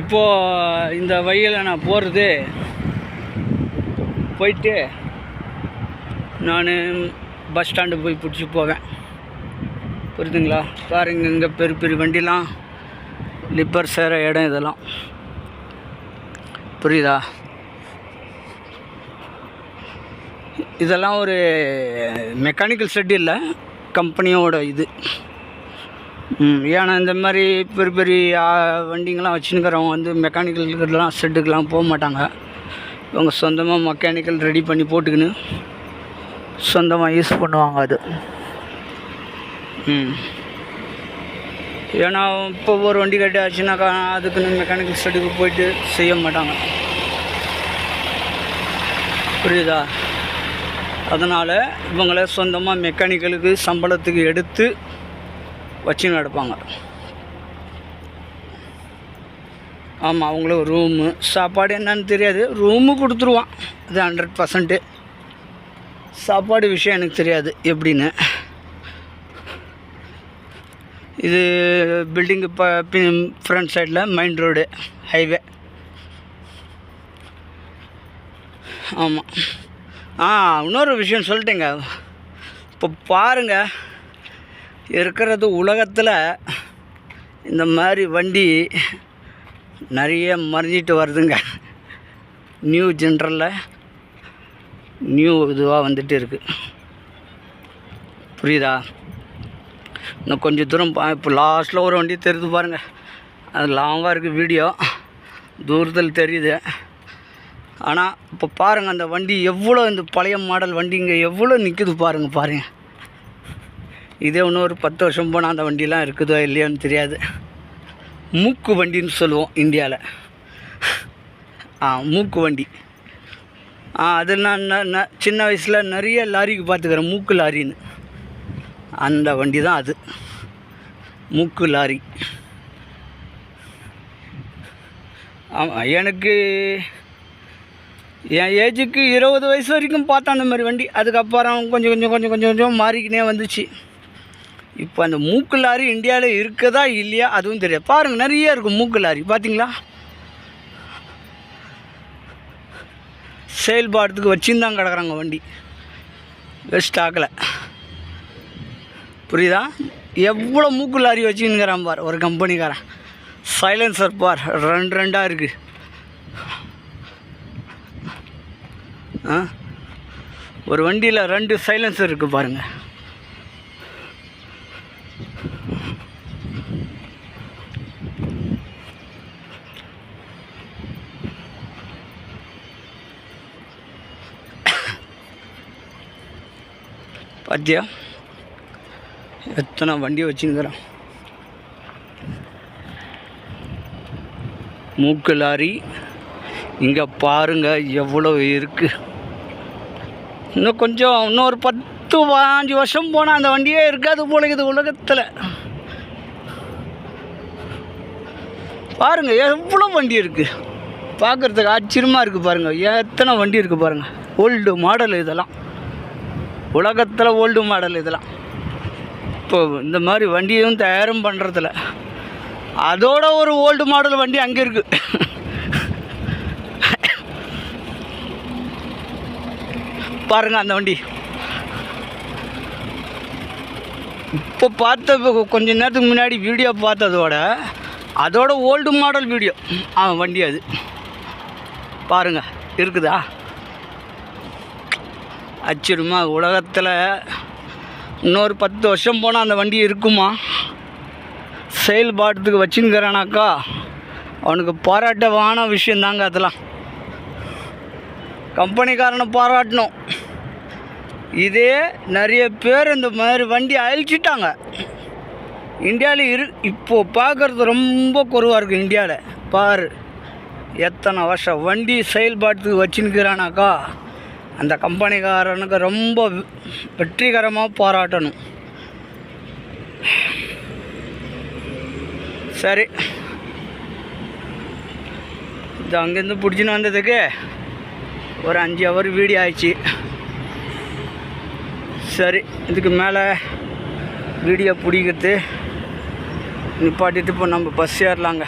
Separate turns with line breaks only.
இப்போது இந்த வழியில் நான் போகிறது போயிட்டு நான் பஸ் ஸ்டாண்டு போய் பிடிச்சி போவேன். புரியுதுங்களா? பாருங்க இங்கே பெரிய பெரிய வண்டிலாம் லிப்பர் சேர இடம் இதெல்லாம். புரியுதா? இதெல்லாம் ஒரு மெக்கானிக்கல் செட் இல்லை கம்பெனியோட இது. ஏன்னா இந்த மாதிரி பெரிய பெரிய வண்டிங்கெலாம் வண்டிங்கெல்லாம் வச்சுன்னுக்கிறவங்க வந்து மெக்கானிக்கலுக்கெல்லாம் செட்டுக்கெலாம் போக மாட்டாங்க. இவங்க சொந்தமாக மெக்கானிக்கல் ரெடி பண்ணி போட்டுக்கின்னு சொந்தமாக யூஸ் பண்ணுவாங்க அது. ம். ஏன்னா இப்போ ஒரு வண்டி கட்டி ஆச்சுனாக்கா அதுக்குன்னு மெக்கானிக்கல் செட்டுக்கு போயிட்டு செய்ய மாட்டாங்க. புரியுதா? அதனால் இவங்கள சொந்தமாக மெக்கானிக்கலுக்கு சம்பளத்துக்கு எடுத்து வச்சு நடப்பாங்க. ஆமாம் அவங்களும் ரூமு சாப்பாடு என்னன்னு தெரியாது. ரூமு கொடுத்துருவான். அது ஹண்ட்ரட் பர்சன்ட்டு சாப்பாடு விஷயம் எனக்கு தெரியாது. எப்படின்னு. இது பில்டிங்கு ப ஃப்ரண்ட் சைடில் மெயின் ரோடு ஹைவே ஆமாம் ஆ இன்னொரு விஷயம் சொல்லிட்டேங்க. இப்போ பாருங்கள் இருக்கிறது உலகத்தில் இந்த மாதிரி வண்டி நிறைய மறைஞ்சிட்டு வருதுங்க. நியூ ஜென்ரலில் நியூ இதுவாக வந்துட்டு இருக்குது புரியுதா? இன்னும் கொஞ்சம் தூரம் பா இப்போ லாஸ்ட்டில் ஒரு வண்டி தெரியுது பாருங்கள் அது லாங்காக இருக்குது வீடியோ தூரத்தில் தெரியுது. ஆனால் இப்போ பாருங்கள் அந்த வண்டி எவ்வளோ இந்த பழைய மாடல் வண்டிங்க எவ்வளோ நிற்குது பாருங்கள் பாருங்கள் இதே இன்னும் ஒரு பத்து வருஷம் போனால் அந்த வண்டிலாம் இருக்குதோ இல்லையோன்னு தெரியாது. மூக்கு வண்டின்னு சொல்லுவோம் இந்தியாவில் ஆ மூக்கு வண்டி. ஆ அது நான் சின்ன வயசில் நிறைய லாரிக்கு பார்த்துக்கிறேன் மூக்கு லாரின்னு. அந்த வண்டி தான் அது. மூக்கு லாரி. ஆமாம் எனக்கு என் ஏஜுக்கு இருபது வயசு வரைக்கும் பார்த்தேன் அந்த மாதிரி வண்டி. அதுக்கப்புறம் கொஞ்சம் கொஞ்சம் கொஞ்சம் கொஞ்சம் கொஞ்சம் மாறிக்கினே வந்துச்சு. இப்போ அந்த மூக்கு லாரி இந்தியாவில் இருக்கதா இல்லையா அதுவும் தெரியாது. பாருங்கள் நிறைய இருக்கும் மூக்கு லாரி. பார்த்தீங்களா செயல்பாடுறதுக்கு வச்சுன்னு கிடக்குறாங்க வண்டி. வெஸ்ட் ஆகலை புரியுதா? எவ்வளோ மூக்கு லாரி வச்சுன்னுக்கிறான் பார் ஒரு கம்பெனிக்காரன். சைலன்சர் பார் ரெண்டு ரெண்டாக இருக்குது ஆ? ஒரு வண்டியில் ரெண்டு சைலன்சர் இருக்குது பாருங்கள் பார்த்தியா எத்தனை வண்டியை வச்சுங்கிறான் மூக்கு லாரி இங்கே பாருங்க எவ்வளோ இருக்குது இன்னும் கொஞ்சம் இன்னும் ஒரு பத்து பாஞ்சு வருஷம் போனால் அந்த வண்டியே இருக்காது போல இது உலகத்தில். பாருங்கள் எவ்வளோ வண்டி இருக்குது பார்க்குறதுக்கு ஆச்சரியமாக இருக்குது பாருங்க எத்தனை வண்டி இருக்குது பாருங்கள் ஓல்டு மாடல் இதெல்லாம். உலகத்தில் ஓல்டு மாடல் இதெல்லாம். இப்போ இந்த மாதிரி வண்டியும் தயாரும் பண்ணுறதில்ல அதோட ஒரு ஓல்டு மாடல் வண்டி அங்கே இருக்குது பாருங்க அந்த வண்டி. இப்போ பார்த்த இப்போ கொஞ்ச நேரத்துக்கு முன்னாடி வீடியோ பார்த்ததோட அதோட ஓல்டு மாடல் வீடியோ. ஆ வண்டி அது. பாருங்க இருக்குதா? ஆச்சரியமா உலகத்தில் இன்னொரு பத்து வருஷம் போனால் அந்த வண்டி இருக்குமா? செயல்பாட்டுக்கு வச்சுங்கிறானாக்கா அவனுக்கு பாராட்டவான விஷயந்தாங்க அதெல்லாம். கம்பெனிக்காரனை பாராட்டணும். இதே நிறைய பேர் இந்த மாதிரி வண்டி அழிச்சிட்டாங்க. இந்தியாவில் இரு இப்போது பார்க்குறது ரொம்ப குறைவாக இருக்குது இந்தியாவில். பாரு எத்தனை வருஷம் வண்டி செயல்பாட்டுக்கு வச்சுன்னுக்கிறானாக்கா அந்த கம்பெனிக்காரனுக்கு ரொம்ப வெ- வெற்றிகரமாக பாராட்டணும். சரி. இது அங்கேருந்து பிடிச்சின்னு வந்ததுக்கு ஒரு அஞ்சு ஹவர் வீடியோ ஆயிடுச்சு. சரி இதுக்கு மேலே வீடியோ பிடிக்கிறது நிப்பாட்டிட்டு இப்போ நம்ம பஸ் ஏறலாங்க.